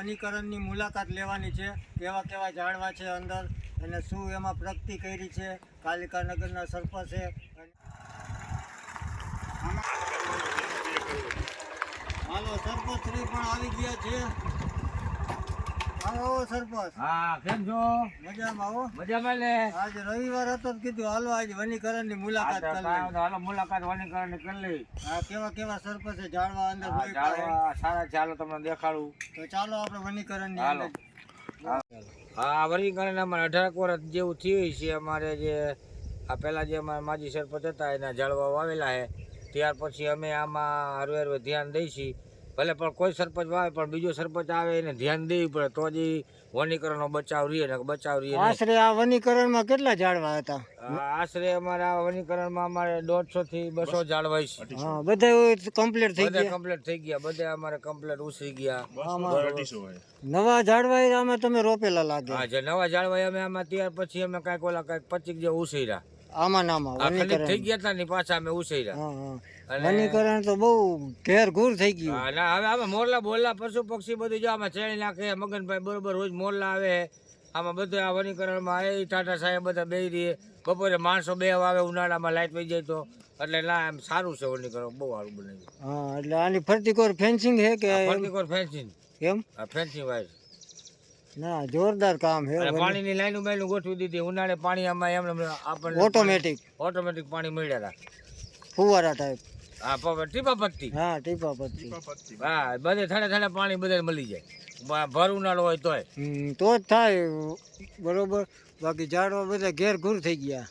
વનીકરણની મુલાકાત લેવાની છે, કેવા કેવા ઝાડવા છે અંદર અને શું એમાં પ્રગતિ કરી છે, કાલિકા નગરના સરપંચે હાલો સરપંચ શ્રી પણ આવી ગયા છે. આવો આવો સરપંચ. હા કેમ છો? મજામાં આવો મજામાં ને આજ રવિવાર હતો કીધું હાલો આજ વનીકરણની મુલાકાત કરી. હાલો મુલાકાત વનીકરણ કરી લઈ. આ કેવા કેવા સરપંચે ઝાડવા અંદર હા. ચાલો સારા ચાલો તમને દેખાડું. તો ચાલો આપણે વનીકરણની હાલો. હા વનીકરણ અમારે અઢાર વર્ષ જેવું થયું છે અમારે જે આ પેલા જે અમારા માજી સરપંચ હતા એના ઝાડવા વાવેલા છે. ત્યાર પછી અમે આમાં હરવે હરવે ધ્યાન દઈશી. ભલે પણ કોઈ સરપંચ આવે પણ બીજો સરપંચ આવે એને ધ્યાન દેવી પડે. તો જ વનીકરણનો બચાવ રહીએ ને બચાવ રહીએ આશરે આ વનીકરણમાં કેટલા ઝાડવા હતા? આશરે અમારા વનીકરણમાં અમારે દોઢસો થી બસો જાળવાય છે. હા બધા કમ્પ્લીટ થઈ ગયા? કમ્પ્લીટ થઈ ગયા. બધા અમારે કમ્પ્લીટ ઉસરી ગયા. નવા ઝાડવા અમે આમાં તમે રોપેલા લાગે? હા જે નવા ઝાડવા અમે આમાં ત્યાર પછી અમે કાંઈક ઓલા કાંઈક પચીક જે ઉસર્યા આમાં નામાં થઈ ગયા હતા ને પાછા અમે ઉસર્યા હા હા. અને વનીકરણ તો બહુ ઘેર ઘૂર થઈ ગયું. ના હવે આમાં મોરલા બોરલા પશુ પક્ષી બધું જો આમાં ચેણી નાખે મગનભાઈ બરોબર રોજ મોરલા આવે. આમાં બધું આ વનીકરણમાં એ ટાટા સાહેબ બધા બે રહીએ બપોરે માણસો બે આવે ઉનાળામાં લાઈટ વહી જાય તો. એટલે ના એમ સારું છે વનીકરણ બહુ સારું બનાવ્યું હા એટલે આની ફરતી કોર ફેન્સિંગ હે કે? ફરતી ફેન્સિંગ એમ? આ ફેન્સિંગ વાય ના જોરદાર કામ છે પાણીની લાઈનો બાઈનો ગોઠવી દીધી. ઉનાળે પાણી આમાં એમને આપણને ઓટોમેટિક ઓટોમેટિક પાણી મળ્યા હતા. ફુવારા ટાઈપ હા ટીપા પત્તી હા ટીપા પત્તી હા બધે થાળે થાળે પાણી બધે મળી જાય. ભર ઉનાળો હોય તોય. તો જ થાય. બરોબર. બાકી ઝાડવા બધા ઘેર ઘૂર થઈ ગયા.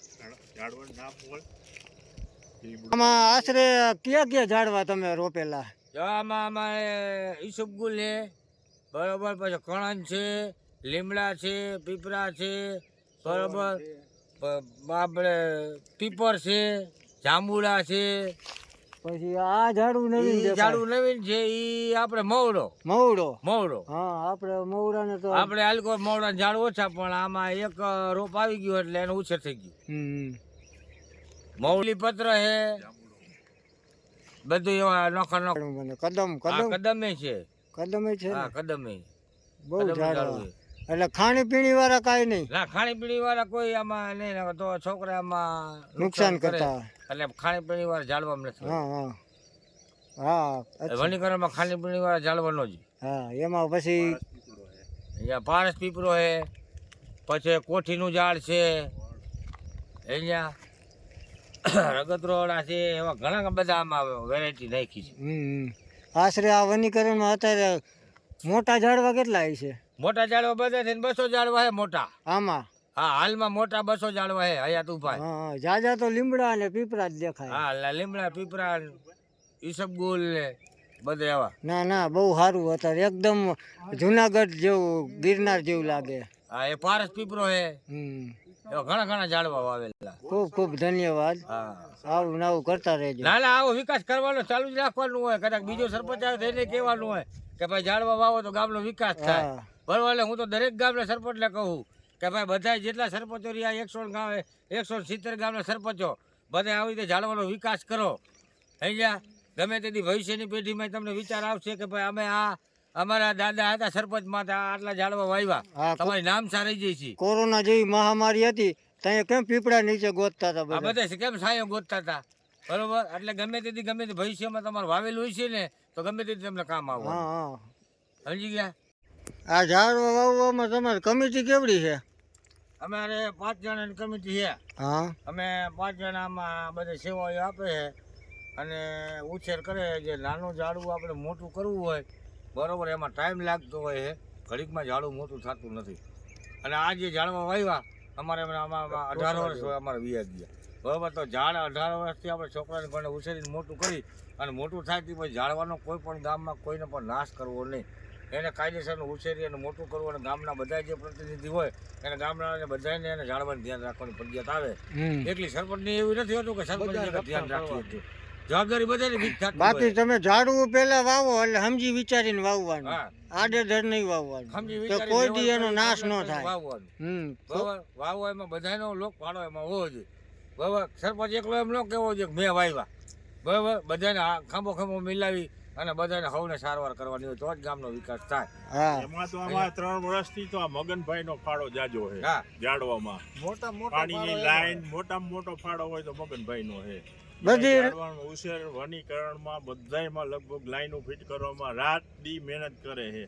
આમાં આશરે કયા કયા ઝાડવા તમે રોપેલા? આમાં અમારે ઈસબગુલ છે બરોબર પછી કણન છે લીમડા છે પીપળા છે બરોબર આપણે પીપર છે જાંબુડા છે પછી આ ઝાડુ નવીન છે ઝાડુ ઝાડું નવીન છે ઈ આપણે મવડો. મવડો? મવડો. હા આપણે મવડાને તો આપણે આલકો મવડા ઝાડ ઓછા પણ આમાં એક રોપ આવી ગયો એટલે એનું ઉછેર થઈ ગયું. હમ. મૌલી પત્ર હે બધું એવા નોખા નોખા કદમ કદમ. કદમે છે. કદમે છે હા કદમે. બહુ છે. એટલે ખાણી પીણી વાળા કાઈ નહીં? ના ખાણી પીણી વાળા કોઈ આમાં નહીં ને તો છોકરા આમાં નુકસાન કરે. કરતા એટલે ખાણી પીણી વાળા જાળવામાં નથી હા હા. હા. વનીકરણમાં ખાણી પીણી વાળા જાળવાનો જ હા એમાં પછી અહીંયા પારસ પીપળો છે પછી કોઠીનું ઝાડ છે અહીંયા રગતરોડા છે એવા ઘણા બધા આમાં વેરાયટી નાખી છે. આશરે આ વનીકરણમાં અત્યારે મોટા ઝાડવા કેટલા છે? મોટા ઝાડવા બધા છે બસો ઝાડવા છે મોટા. આમાં? હા હાલમાં મોટા બસો ઝાડવા હે હયાત ઊભા. હા. જાજા તો લીમડા અને પીપળા જ દેખાય. હા લીમડા પીપળા ઈસબગુલ ને બધે આવા. ના ના બહુ સારું અત્યારે એકદમ જુનાગઢ જેવું ગિરનાર જેવું લાગે. હા એ પારસ પીપળો હે. હમ. એવા ઘણા ઘણા ઝાડવા વાવેલા ખૂબ ખૂબ ધન્યવાદ. હા. આવું નવું કરતા રહેજો. ના ના આવો વિકાસ કરવાનો ચાલુ જ રાખવાનું હોય. કદાચ બીજો સરપંચ આવે એને કહેવાનું હોય કે ભાઈ ઝાડવા વાવો તો ગામનો વિકાસ થાય. બરોબર હું તો દરેક ગામના સરપંચને કહું. કે ભાઈ બધા જેટલા સરપંચો રહ્યા એકસો ગામ એકસો સિત્તેર ગામના સરપંચો બધા આવી રીતે ઝાડવાનો વિકાસ કરો. અહીંયા ગમે તેથી ભવિષ્યની પેઢીમાં તમને વિચાર આવશે કે ભાઈ અમે આ અમારા દાદા હતા સરપંચમાં તો આટલા ઝાડવા વાવ્યા તમારી નામ સારી જઈ છે. કોરોના જેવી મહામારી હતી ત્યાં કેમ પીપળા નીચે ગોતતા હતા બધા? કેમ સાયો ગોતતા હતા? બરોબર? એટલે ગમે તેથી ગમે તે ભવિષ્યમાં તમારે વાવેલું હોય છે ને તો ગમે તેથી તમને કામ આવે સમજી ગયા? આ ઝાડવા વાવવામાં તમારી કમિટી કેવડી છે? અમારે પાંચ જણાની કમિટી છે. હા. અમે પાંચ જણામાં બધી સેવાઓ આપે છે. અને ઉછેર કરે જે નાનું ઝાડવું આપણે મોટું કરવું હોય બરોબર એમાં ટાઈમ લાગતો હોય છે. ઘડીકમાં ઝાડવું મોટું થતું નથી. અને આ જે ઝાડવા વાવ્યા અમારે આમાં અઢાર વર્ષ હોય અમારે વ્યાજ ગયા. બરોબર તો ઝાડ અઢાર વર્ષથી આપણે છોકરાને પણ ઉછેરીને મોટું કરી અને મોટું થાય તે પછી ઝાડવાનો કોઈ પણ ગામમાં કોઈને પણ નાશ કરવો નહીં. એને કાયદેસરનું ઉછેરી અને મોટું કરવું અને ગામના બધા જે પ્રતિનિધિ હોય એને ગામના બધાને એને ઝાડવાનું ધ્યાન રાખવાની ફરજિયાત આવે. એટલી એકલી સરપંચને એવું નથી હોતું કે સરપંચ ધ્યાન રાખી હતું. જવાબદારી બધાને વીક થતી બાકી તમે ઝાડવું પેલા વાવો એટલે સમજી વિચારીને વાવવાનું. હા. આડેધડ નહીં વાવવાનું. તો કોઈ દી એનો નાશ ન થાય. વાવવાનું. હમ. બરાબર? વાવો એમાં બધાનો લોક ફાળો એમાં હોવો જોઈએ. બરાબર? સરપંચ એકલો એમ ન કહેવો જોઈએ કે મેં વાવ્યા. બરાબર? બધાને ખાંભો ખાંભો ખાંબો મિલાવી અને બધાને સૌને સારવાર કરવાની હોય તો જ ગામનો વિકાસ થાય. હા. એમાં તો આમાં ત્રણ વર્ષથી તો આ મગનભાઈ નો ફાળો જાજો છે હા. જાડવામાં મોટા પાણીની લાઈન મોટામાં મોટો ફાળો હોય તો મગનભાઈ નો છે બધી- ઉછેર વનીકરણમાં બધાયમાં લગભગ લાઈનો ફિટ કરવામાં રાત દી મહેનત કરે છે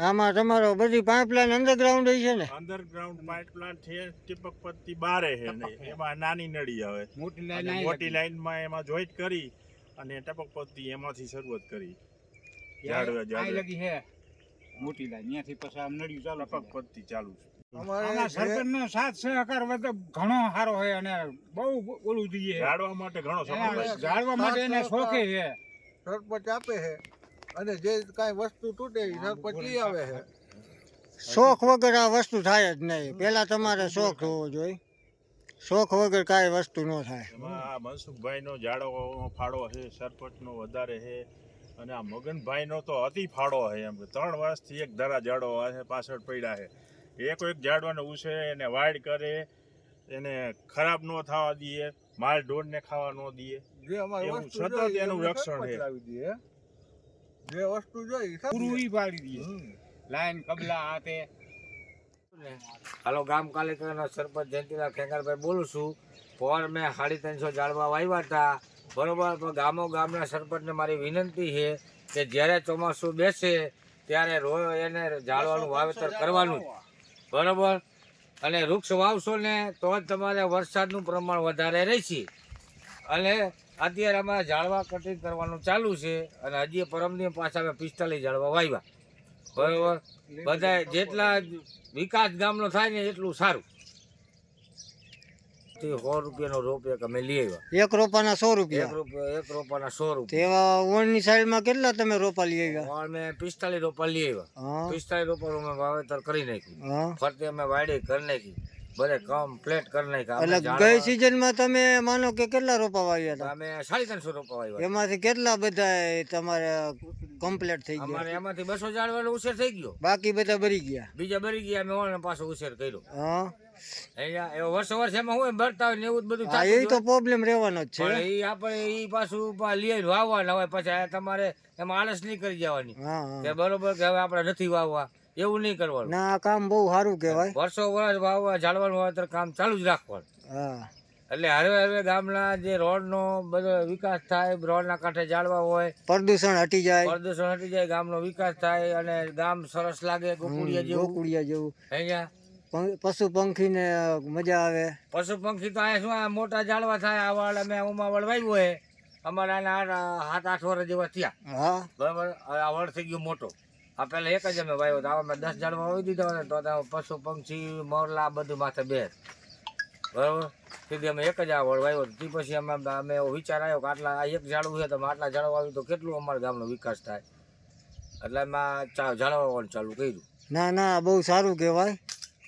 આમાં તમારો બધી પાઇપલાઇન અંડરગ્રાઉન્ડ છે ને? અંડરગ્રાઉન્ડ પાઇપલાઇન છે ટીપક પત્તી બારે છે ને. એમાં નાની નળી આવે. મોટી લાઈન મોટી લાઈનમાં એમાં જોઈન્ટ કરી અને ટપક પત્તી એમાંથી શરૂઆત કરી. ઝાડવા ઝાડવે લગી છે મોટી લાઈન. ત્યાંથી પછી આમ નળિયું ચાલુ ટપક પદ્ધતિ ચાલુ છે. આમાં સરપંચનો સાથ સહકાર વધુ ઘણો સારો હોય અને બહુ ઓલું જોઈએ ઝાડવા માટે ઘણો માટે એને શોખે છે. સરપંચ આપે છે. અને જે કાંઈ વસ્તુ તૂટે એ સરપંચ લઈ આવે છે. શોખ વગર આ વસ્તુ થાય જ નહીં. પેલા તમારે શોખ હોવો જોઈએ. શોખ વગર કાંઈ વસ્તુ ન થાય. એમાં આ મનસુખભાઈનો જાડો ફાળો છે સરપંચનો વધારે છે અને આ મગનભાઈનો તો અતિ ફાળો છે એમ કે ત્રણ વર્ષથી એક ધરા ઝાડો છે પાછળ પડ્યા છે. એક એક ઝાડવાને ઉછે એને વાડ કરે એને ખરાબ ન થવા દઈએ માલ ઢોરને ખાવા ન દઈએ. એવું સતત એનું રક્ષણ છે. જે વસ્તુ જોઈ પૂરું પાડી દઈએ. લાઈન કબલા હાથે હાલો, ગામ કાલિકાના સરપંચ જયંતિલાલ ખેંગારભાઈ બોલું છું. પોર મેં સાડી ત્રણસો ઝાડવા વાવ્યા હતા. બરોબર, તો ગામો ગામના સરપંચને મારી વિનંતી છે કે જ્યારે ચોમાસું બેસે ત્યારે રો એને ઝાડવાનું વાવેતર કરવાનું બરોબર? અને વૃક્ષ વાવશો ને તો જ તમારે વરસાદનું પ્રમાણ વધારે રહેશે. અને અત્યારે અમારે ઝાડવા કટિંગ કરવાનું ચાલુ છે અને હજી પરમની પાછા અમે પિસ્તાલીસ ઝાડવા વાવ્યા બરોબર? બધા જેટલા વિકાસ ગામનો થાય ને એટલું સારું. સો રૂપિયાનો રોપ એક અમે લઈ આવ્યા. એક રોપાના સો એક રૂપિયા રૂપિયા એક રોપાના સો રૂપિયા. ઓળની ઓણની સાઈડમાં કેટલા તમે રોપા લઈ આવ્યા? અમે પિસ્તાલીસ રોપા લઈ આવ્યા. પિસ્તાલીસ રોપાનું અમે વાવેતર કરી નાખ્યું. ફરતે અમે વાડી કરી નાખી. બધે કમ્પ્લેટ કરી નાખ્યા. એટલે ગઈ સિઝનમાં તમે માનો કે કેટલા રોપા વાવ્યા હતા? અમે સાડી ત્રણસો રોપા વાવ્યા એમાંથી કેટલા બધા તમારે કમ્પ્લીટ થઈ ગયા? અમારે એમાંથી બસો ઝાડવાનો ઉછેર થઈ ગયો. બાકી બધા બરી ગયા? બીજા બરી ગયા અમે ઓને પાછો ઉછેર કર્યો. હા. અહીંયા એવો વર્ષો વર્ષ એમાં હોય ભરતા હોય ને એવું બધું થાય એ તો પ્રોબ્લેમ રહેવાનો જ છે. એ આપણે એ પાછું લઈ વાવવાના હોય પછી તમારે એમાં આળસ નહીં કરી જવાની. હા હા. કે બરોબર કે હવે આપણે નથી વાવવા. એવું નહીં કરવાનું. ના આ કામ બહુ સારું કહેવાય. વર્ષો વર્ષ વાવવા ઝાડવાનું વાવેતર કામ ચાલુ જ રાખવાનું. હા. એટલે હરવે હરવે ગામના જે રોડનો બધો વિકાસ થાય રોડના કાંઠે જાળવા હોય પ્રદૂષણ હટી જાય. પ્રદૂષણ હટી જાય ગામનો વિકાસ થાય અને ગામ સરસ લાગે ગોકુડિયા જેવું. ગોકુડિયા જેવું. અહીંયા? પશુ પંખી ને મજા આવે. પશુ પંખી તો અહીંયા શું આ મોટા ઝાડવા થાય આ વાળ અમે ઉમાવળ વાવ્યું હોય. અમારા સાત આઠ વર્ષ જેવા થયા. હા. બરાબર? આ વડ થઈ ગયો મોટો. આ પહેલા એક જ અમે વાવ્યો તો આવા મેં દસ ઝાડવા વાવી દીધા હોય ને તો ત્યાં પશુ પંક્ષી મોરલા બધું માથે બે બરાબર? તેથી અમે એક જ આ વળ વાવ્યો. તે પછી અમે અમે વિચાર આવ્યો કે આટલા આ એક ઝાડવું છે તો આટલા ઝાડવા વાવ્યું તો કેટલું અમારા ગામનો વિકાસ થાય? એટલે એમાં ઝાડવા વાવવાનું ચાલુ કર્યું. ના ના બહુ સારું કહેવાય.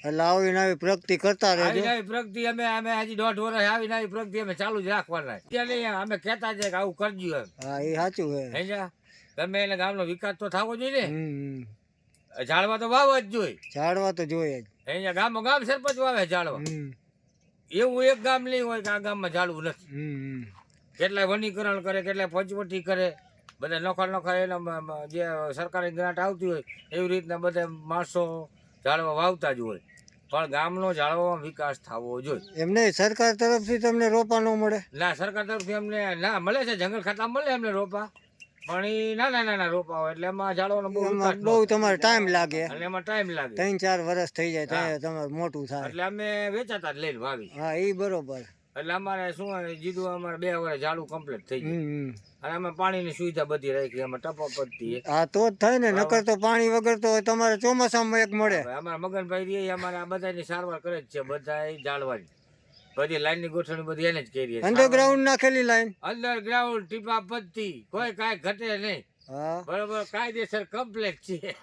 એટલે આવી નવી આવી પ્રગતિ કરતા આવી રહેજો. નવી પ્રગતિ અમે અમે હજી દોઢ વર્ષ આવી નવી પ્રગતિ અમે ચાલુ જ રાખવાના. અત્યારે અમે કહેતા છે કે આવું કરજો એમ. હા એ સાચું છે. ગમે એને ગામનો વિકાસ તો થવો જોઈએ. ને. ઝાડવા તો વાવવા જ જોઈએ. ઝાડવા તો જોઈએ જ. અહીંયા ગામમાં ગામ સરપંચ વાવે ઝાડવા. એવું એક ગામ નહીં હોય કે આ ગામમાં ઝાડવું નથી. કેટલાય વનીકરણ કરે કેટલાય પંચવટી કરે બધા નોખા નોખા એના જે સરકારી ગ્રાન્ટ આવતી હોય એવી રીતના બધા માણસો ઝાડવા વાવતા જ હોય. પણ ગામનો ઝાડવામાં વિકાસ થવો જોઈએ. એમ નહીં સરકાર તરફથી તમને રોપા ન મળે? ના સરકાર તરફથી અમને ના મળે છે. જંગલ ખાતા મળે એમને રોપા. પણ એ નાના નાના રોપા હોય એટલે એમાં ઝાડવાનો બહુ બહુ તમારે ટાઈમ લાગે. એટલે એમાં ટાઈમ લાગે. ત્રણ ચાર વર્ષ થઈ જાય હા. તમારે મોટું થાય. એટલે અમે વેચાતા જ લઈને વાવી હા એ બરોબર. એટલે અમારે શું જીધું અમારે બે વર્ષ ઝાડું કમ્પ્લીટ થઈ ગયું. અને અમે પાણીની સુવિધા બધી રાખી અમે ટપા પડતી હા તો જ થાય ને નકર તો પાણી વગર તો તમારે ચોમાસામાં એક મળે. અમારા મગનભાઈ રે અમારે આ બધાની સારવાર કરે જ છે બધા જાળવાની બધી લાઈનની ગોઠવણી બધી એને જ કરી અંડરગ્રાઉન્ડ નાખેલી લાઈન અંડરગ્રાઉન્ડ ટીપા પત્તી કોઈ કાંઈ ઘટે નહીં. બરોબર કાયદેસર કમ્પ્લેટ છે.